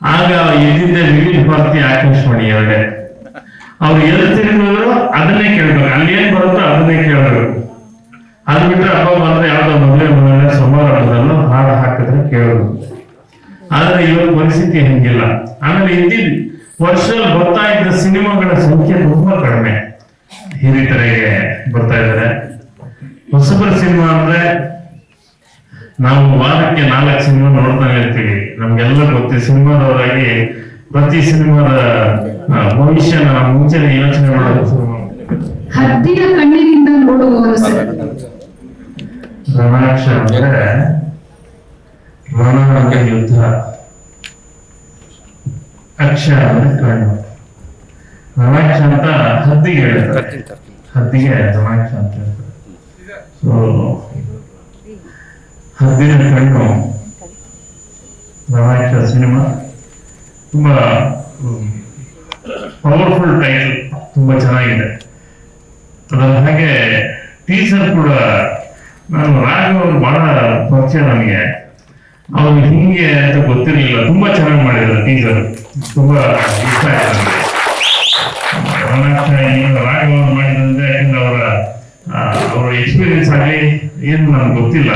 ಆಗ ಇದ್ದಿದ್ದ ವಿವಿಧ ಭಾರತಿ ಆಕಾಶವಾಣಿ ಎರಡೇ ಅವ್ರು ಎಲ್ಲಿ ತಿರುಗಿದ್ರು ಅದನ್ನೇ ಕೇಳ್ಬೇಕು ಅಲ್ಲಿ ಏನ್ ಬರುತ್ತೋ ಅದನ್ನೇ ಕೇಳಬೇಕು ಅದ್ ಬಿಟ್ಟರೆ ಹಬ್ಬ ಬಂದ್ರೆ ಯಾವ್ದೋ ಮದುವೆ ಮನೆ ಸಮಾರಂಭದಲ್ಲೂ ಹಾಡು ಹಾಕಿದ್ರೆ ಕೇಳೋದು. ಆದ್ರೆ ಇವತ್ತು ಪರಿಸ್ಥಿತಿ ಹಂಗಿಲ್ಲ. ಆಮೇಲೆ ಇದ್ದಿದ್ ವರ್ಷ ಬರ್ತಾ ಇದ್ದ ಸಿನಿಮಾಗಳ ಸಂಖ್ಯೆ ತುಂಬಾ ಕಡಿಮೆ. ಹಿರಿತರೆಗೆ ಬರ್ತಾ ಇದ್ದಾರೆ. ಹೊಸಬರ ಸಿನಿಮಾ ಅಂದ್ರೆ ನಾವು ವಾರಕ್ಕೆ ನಾಲ್ಕು ಸಿನಿಮಾ ನೋಡ್ತಾನೆ ಇರ್ತೀವಿ. ನಮ್ಗೆಲ್ಲ ಗೊತ್ತಿ ಸಿನಿಮಾದವರಾಗಿ ಪ್ರತಿ ಸಿನಿಮಾದ ಭವಿಷ್ಯನ ನಾವು ಮುಂಚೆನೆ ಯೋಚನೆ ಮಾಡೋದು. ಹದ್ದಿನ ಕಣ್ಣಿನಿಂದ ನೋಡುವವರು ಸರ್. ರಣಾಕ್ಷ ಅಂದ್ರೆ ರಣ ಅಂದ್ರೆ ಯುದ್ಧ. ಅಕ್ಷ ಅಂದ್ರೆ ಕಣ್ಣು. ರಣಾಕ್ಷ ಅಂತ ಹದ್ದಿಗೆ ಹೇಳ್ತಾರೆ. ಹದ್ದಿಗೆ ರಣಾಕ್ಷ ಅಂತ ಹೇಳ್ತಾರೆ. ಸೊ ಹದ್ದಿನ ಕಣ್ಣು ರಮಾಯಿತ ಸಿನಿಮಾ. ತುಂಬಾ ಪವರ್ಫುಲ್ ಟೈಟಲ್ ತುಂಬಾ ಚೆನ್ನಾಗಿದೆ. ಅದರ ಹಾಗೆ ಟೀಸರ್ ಕೂಡ ನಾನು ರಾಘವ್ ಅವರು ಬಹಳ ಪರಿಚಯ ನನಗೆ ಅವರು ಹಿಂಗೆ ಅಂತ ಗೊತ್ತಿರಲಿಲ್ಲ. ತುಂಬಾ ಚೆನ್ನಾಗಿ ಮಾಡಿದ್ರು ಟೀಸರ್ ತುಂಬಾ ಇಷ್ಟ ಆಯ್ತು ನನಗೆ ರಾಘವ್ ಅವರು ಮಾಡಿದಂದ್ರೆ ಯಾಕಂದ್ರೆ ಅವರ ಅವರ ಎಕ್ಸ್ಪೀರಿಯನ್ಸ್ ಆಗಲಿ, ಏನು ನನಗೆ ಗೊತ್ತಿಲ್ಲ.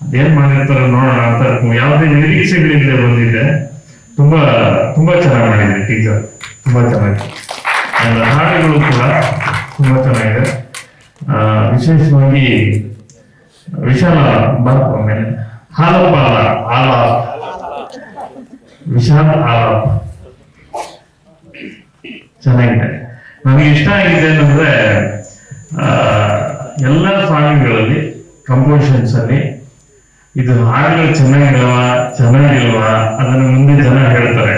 ಅದೇನ್ ಮಾಡಿರ್ತಾರ ನೋಡೋಣ ಅಂತ ಯಾವುದೇ ನಿರೀಕ್ಷೆಗಳಿಂದ ಬಂದಿದ್ದೆ ತುಂಬಾ ತುಂಬಾ ಚೆನ್ನಾಗಿ ಮಾಡಿದೆ ಟೀಚರ್ ತುಂಬಾ ಚೆನ್ನಾಗಿ ಹಾಡುಗಳು ಕೂಡ ತುಂಬಾ ಚೆನ್ನಾಗಿದೆ. ಆ, ವಿಶೇಷವಾಗಿ ವಿಶಾಲ ಮೇಲೆ ಹಾಲಪ್ಪ ಅಲ್ಲ ಆಲ ವಿಶಾಲ ಆಲಾಪ್ ಚೆನ್ನಾಗಿದೆ. ನನಗೆ ಇಷ್ಟ ಆಗಿದೆ ಆ, ಎಲ್ಲ ಸಾಂಗ್ಗಳಲ್ಲಿ ಕಂಪೋಸಿಷನ್ಸ್ ಅಲ್ಲಿ ಇದು ಹಾಡುಗಳು ಚೆನ್ನಾಗಿಲ್ವ ಚೆನ್ನಾಗಿಲ್ವಾ ಅದನ್ನು ಮುಂದೆ ಜನ ಹೇಳ್ತಾರೆ.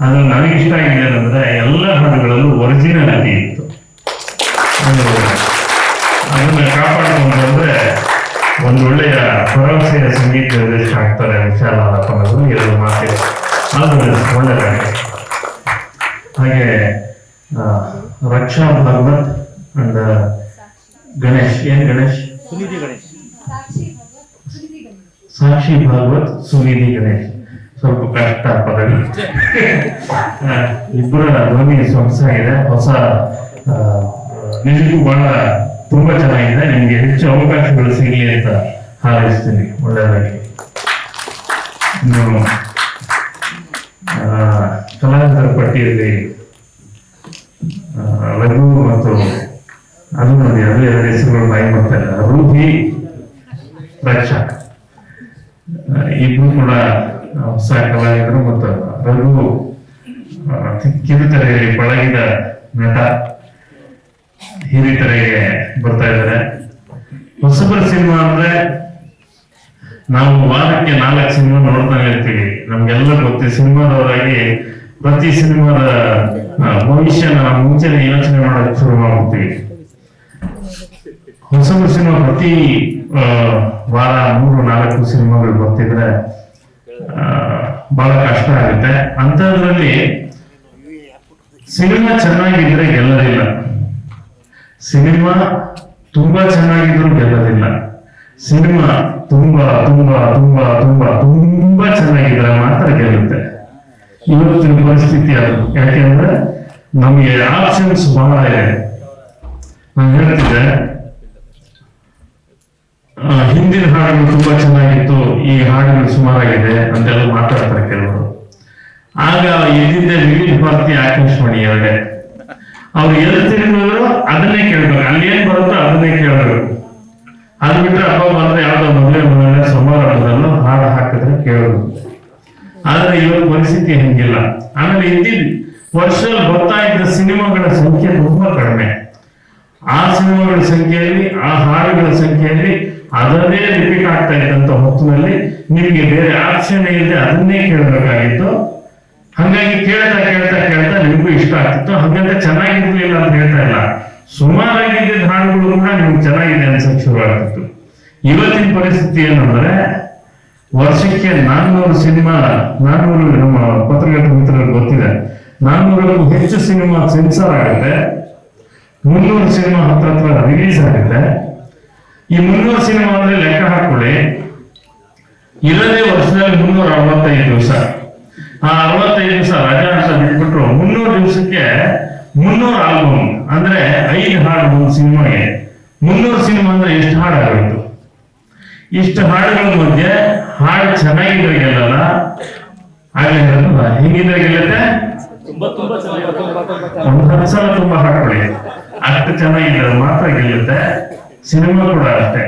ಅದು ನನಗೆ ಇಷ್ಟ ಆಗಿದೆ ಅಂದ್ರೆ ಎಲ್ಲ ಹಾಡುಗಳಲ್ಲೂ ಒರಿಜಿನಾಲಿಟಿ ಇತ್ತು. ಅದು ಅದನ್ನ ಕಾಪಾಡಿಕೊಂಡ್ರೆ ಒಂದು ಒಳ್ಳೆಯ ಭರವಸೆಯ ಸಂಗೀತ ನಿರ್ದೇಶಕ ಆಗ್ತಾರೆ ವಿಶಾಲ ಅನ್ನೋದು ಎರಡು ಮಾತಿದೆ ಅದು ಒಳ್ಳೆಯದಾಗಿದೆ ಹಾಗೆ ರಕ್ಷಾ ಭಗವತ್ ಅಂಡ್ ಗಣೇಶ್. ಏನ್ ಗಣೇಶ್? ಗಣೇಶ್ ಸಾಕ್ಷಿ ಭಾಗವತ್ ಸುನಿಧಿ ಗಣೇಶ್. ಸ್ವಲ್ಪ ಕಷ್ಟ ಪದವಿ ಇಬ್ಬರ ಧ್ವನಿ ಇದೆ ಹೊಸ ನಿಜಕ್ಕೂ ಬಹಳ ತುಂಬಾ ಚೆನ್ನಾಗಿದೆ. ನಿಮ್ಗೆ ಹೆಚ್ಚು ಅವಕಾಶಗಳು ಸಿಗಲಿ ಅಂತ ಹಾರೈಸ್ತೀನಿ. ಒಳ್ಳೆಯದಾಗಿ ಕಲಾವಿದರ ಪಟ್ಟಿಯಲ್ಲಿ ಲಘು ರಘು ಮತ್ತು ಅದು ನೋಡಿ ಅದು ಎರಡು ಹೆಸರುಗಳು ಬಾಯಿ ಬರ್ತಾ ಇಲ್ಲ ರೂಹಿ ರಕ್ಷಾ. ಕೂಡ ಕಲಾವಿದರು ಮತ್ತು ರಘು ಬಳಗಿದ ಕಿರುತೆರೆಯಲ್ಲಿ ಪಳಗಿದ ನಟ, ಹಿರಿತೆರೆಗೆ ಬರ್ತಾ ಇದ್ದಾರೆ. ಹೊಸಬರ ಸಿನಿಮಾ ಅಂದ್ರೆ, ನಾವು ವಾರಕ್ಕೆ ನಾಲ್ಕು ಸಿನಿಮಾ ನೋಡ್ತಾನೆ ಇರ್ತೀವಿ. ನಮ್ಗೆಲ್ಲ ಗೊತ್ತಿ ಸಿನಿಮಾದವರಾಗಿ ಪ್ರತಿ ಸಿನಿಮಾದ ಭವಿಷ್ಯನ ನಾವು ಮುಂಚೆನೆ ಯೋಚನೆ ಮಾಡೋಕೆ ಶುರು ಮಾಡ್ತೀವಿ ಹೊಸಬರ ಸಿನಿಮಾ ಪ್ರತಿ ವಾರ ಮೂರು ನಾಲ್ಕು ಸಿನಿಮಾಗಳು ಬರ್ತಿದ್ರೆ ಬಹಳ ಕಷ್ಟ ಆಗುತ್ತೆ. ಅಂಥದ್ರಲ್ಲಿ ಸಿನಿಮಾ ಚೆನ್ನಾಗಿದ್ರೆ ಗೆಲ್ಲೋದಿಲ್ಲ. ಸಿನಿಮಾ ತುಂಬಾ ಚೆನ್ನಾಗಿದ್ರು ಗೆಲ್ಲೋದಿಲ್ಲ. ಸಿನಿಮಾ ತುಂಬಾ ತುಂಬಾ ತುಂಬಾ ತುಂಬಾ ತುಂಬಾ ಚೆನ್ನಾಗಿದ್ರೆ ಮಾತ್ರ ಗೆಲ್ಲುತ್ತೆ. ಇವತ್ತಿನ ಪರಿಸ್ಥಿತಿ ಅದು. ಯಾಕೆಂದ್ರೆ ನಮಗೆ ಆಪ್ಷನ್ಸ್ ಬಹಳ ಇದೆ. ನಾನು ಹೇಳ್ತಿದ್ದೆ ಹಿಂದಿನ ಹಾಡುಗಳು ತುಂಬಾ ಚೆನ್ನಾಗಿತ್ತು. ಈ ಹಾಡುಗಳು ಸುಮಾರಾಗಿದೆ ಅಂತೆಲ್ಲ ಮಾತಾಡ್ತಾರೆ ಕೆಲವರು. ಆಗ ಇದ್ದಿದ್ದ ವಿವಿಧ ಭಾರತಿ ಆಕಾಶವಾಣಿ ಎರಡೇ ಅವ್ರು ಎಲ್ಲಿ ತಿರುಗಿದ್ರು, ಅದನ್ನೇ ಕೇಳ್ಬೇಕು ಅಲ್ಲಿ ಏನ್ ಬರುತ್ತೋ ಅದನ್ನೇ ಕೇಳಬೇಕು ಅದು ಬಿಟ್ರೆ ಹಬ್ಬ ಬಂದ್ರೆ ಯಾವ್ದೋ ಮದುವೆ ಮನೆ ಸಮಾರಂಭದಲ್ಲೂ ಹಾಡು ಹಾಕಿದ್ರೆ ಕೇಳೋದು. ಆದ್ರೆ ಇವತ್ತು ಪರಿಸ್ಥಿತಿ ಹಂಗಿಲ್ಲ. ಆಮೇಲೆ ಇದ್ದಿದ್ ವರ್ಷ ಬರ್ತಾ ಇದ್ದ ಸಿನಿಮಾಗಳ ಸಂಖ್ಯೆ ತುಂಬಾ ಕಡಿಮೆ. ಆ ಸಿನಿಮಾಗಳ ಸಂಖ್ಯೆಯಲ್ಲಿ, ಆ ಹಾಡುಗಳ ಸಂಖ್ಯೆಯಲ್ಲಿ ಅದನ್ನೇ ರಿಪೀಟ್ ಆಗ್ತಾ ಇದ್ದಂತ ಹೊತ್ತಿನಲ್ಲಿ ನಿಮಗೆ ಬೇರೆ ಆಪ್ಷನ್ ಇಲ್ಲದೆ ಅದನ್ನೇ ಕೇಳಬೇಕಾಗಿತ್ತು. ಹಂಗಾಗಿ ಕೇಳ್ತಾ ಕೇಳ್ತಾ ಕೇಳ್ತಾ ನಿಮಗೂ ಇಷ್ಟ ಆಗ್ತಿತ್ತು. ಹಂಗಂತ ಚೆನ್ನಾಗಿರ್ಲಿಲ್ಲ ಅಂತ ಹೇಳ್ತಾ ಇಲ್ಲ. ಸುಮಾರಾಗಿದ್ದ ಹಾಡುಗಳು ಕೂಡ ನಿಮ್ಗೆ ಚೆನ್ನಾಗಿದೆ ಅನ್ಸಕ್ ಶುರು ಆಗ್ತಿತ್ತು. ಇವತ್ತಿನ ಪರಿಸ್ಥಿತಿ ಏನಂದ್ರೆ ವರ್ಷಕ್ಕೆ ನಾನ್ನೂರು ಸಿನಿಮಾ, ನಾನ್ನೂರು ನಮ್ಮ ಪತ್ರಕರ್ತ ಮಿತ್ರರು ಗೊತ್ತಿದೆ. ನಾನ್ನೂರಕ್ಕೂ ಹೆಚ್ಚು ಸಿನಿಮಾ ಸೆನ್ಸರ್ ಆಗುತ್ತೆ. ಮುನ್ನೂರು ಸಿನಿಮಾ ಹತ್ರ ಹತ್ರ ರಿಲೀಸ್ ಆಗುತ್ತೆ. ಈ ಮುನ್ನೂರು ಸಿನಿಮಾ ಅಂದ್ರೆ ಲೆಕ್ಕ ಹಾಕೊಳ್ಳಿ ಇಲ್ಲದೆ ವರ್ಷದಲ್ಲಿ ಮುನ್ನೂರ ಅರವತ್ತೈದು ದಿವಸ. ಆ ಅರವತ್ತೈದು ದಿವಸ ರಜಾ ಅಂತ ಬಿಟ್ಬಿಟ್ರು. ಮುನ್ನೂರು ದಿವಸಕ್ಕೆ ಮುನ್ನೂರು ಆಲ್ಬಮ್ ಅಂದ್ರೆ ಐದು ಹಾಡು ಒಂದು ಸಿನಿಮಾಗೆ. ಮುನ್ನೂರು ಸಿನಿಮಾ ಅಂದ್ರೆ ಎಷ್ಟು ಹಾಡು ಆಗಿತ್ತು ಇಷ್ಟು ಹಾಡುಗಳ ಮಧ್ಯೆ ಹಾಡು ಚೆನ್ನಾಗಿದ್ರೆ ಗೆಲ್ಲಲ್ಲ ಆಗ್ಲೇ ಹೆಂಗಿದ್ರೆ ಹಿಂಗಿದ್ರೆ ಗೆಲ್ಲತ್ತೆ? ಒಂದು ಹತ್ತು ಸಲ ತುಂಬಾ ಹಾಡ್ಕೊಳ್ಳಿ. ಅಷ್ಟು ಚೆನ್ನಾಗಿದ್ರೆ ಮಾತ್ರ ಗೆಲ್ಲುತ್ತೆ. ಸಿನಿಮಾ ಕೂಡ ಅಷ್ಟೇ.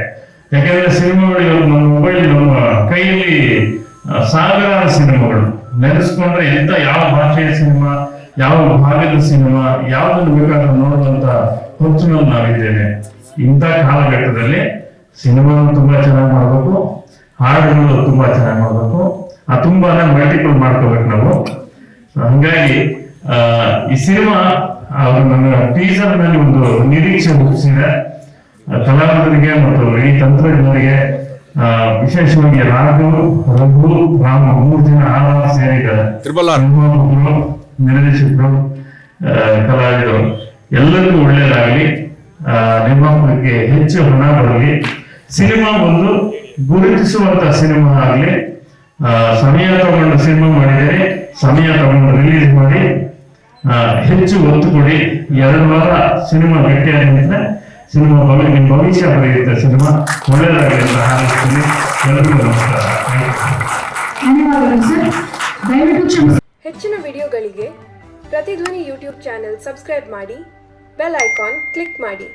ಯಾಕಂದ್ರೆ ಸಿನಿಮಾಗಳು ಇವತ್ತು ನಮ್ಮ ಮೊಬೈಲ್ ನಮ್ಮ ಕೈಯಲ್ಲಿ ಸಾವಿರಾರು ಸಿನಿಮಾಗಳು. ನೆನೆಸ್ಕೊಂಡ್ರೆ ಎಂತ ಯಾವ ಭಾಷೆಯ ಸಿನಿಮಾ ಯಾವ ಭಾಗದ ಸಿನಿಮಾ ಯಾವ್ದನ್ನು ಬೇಕಾದ್ರೂ ನೋಡುವಂತ ಹುಚ್ಚಿನಲ್ಲಿ ನಾವಿದ್ದೇನೆ ಇಂಥ ಕಾಲಘಟ್ಟದಲ್ಲಿ ಸಿನಿಮಾವನ್ನು ತುಂಬಾ ಚೆನ್ನಾಗಿ ಮಾಡಬೇಕು ಹಾಡುಗಳು ತುಂಬಾ ಚೆನ್ನಾಗಿ ಮಾಡಬೇಕು. ಆ ತುಂಬಾನೇ ಮಲ್ಟಿಪಲ್ ಮಾಡ್ಕೋಬೇಕು ನಾವು. ಹಂಗಾಗಿ ಈ ಸಿನಿಮಾ ಅವರು ನನ್ನ ಟೀಸರ್ನಲ್ಲಿ ಒಂದು ನಿರೀಕ್ಷೆ ಆ, ಕಲಾವಿದರಿಗೆ ಮತ್ತು ಇಡೀ ತಂತ್ರಜ್ಞರಿಗೆ ಆ, ವಿಶೇಷವಾಗಿ ರಾಘು ರಘು ರಾಮ ಮೂರು ಜನ ಆಧಾರ ಸೇರಿದ್ದಾರೆ. ತ್ರಿಬಲ್. ಆರ್ ನಿರ್ಮಾಪಕರು ನಿರ್ದೇಶಕರು ಕಲಾವಿದರು ಎಲ್ಲರಿಗೂ ಒಳ್ಳೆಯದಾಗಲಿ. ಆ, ನಿರ್ಮಾಪಕರಿಗೆ ಹೆಚ್ಚು ಹಣ ಬರಲಿ. ಸಿನಿಮಾ ಒಂದು ಗುರುತಿಸುವಂತ ಸಿನಿಮಾ ಆಗಲಿ. ಸಮಯ ತಗೊಂಡು ಸಿನಿಮಾ ಮಾಡಿದರೆ ಸಮಯ ತಗೊಂಡು ರಿಲೀಸ್ ಮಾಡಿ ಹೆಚ್ಚು ಒತ್ತು ಕೊಡಿ. ಎರಡು ವಾರ ಸಿನಿಮಾ ನಂತರ ಸಿನಿಮಾ ಭವಿ ನಿಮ್ಮ ಭವಿಷ್ಯ ಬರೆಯುತ್ತೆ ಸಿನಿಮಾ. ಒಳ್ಳೆಯದಾಗಲಿ ಅಂತ ಹಾರೈಸ್ತೀನಿ. ಎಲ್ಲರಿಗೂ ನಮಸ್ಕಾರ. ಹೆಚ್ಚಿನ ವಿಡಿಯೋಗಳಿಗೆ ಪ್ರತಿಧ್ವನಿ ಯೂಟ್ಯೂಬ್ ಚಾನೆಲ್ ಸಬ್ಸ್ಕ್ರೈಬ್ ಮಾಡಿ ಬೆಲ್ ಐಕಾನ್ ಕ್ಲಿಕ್ ಮಾಡಿ.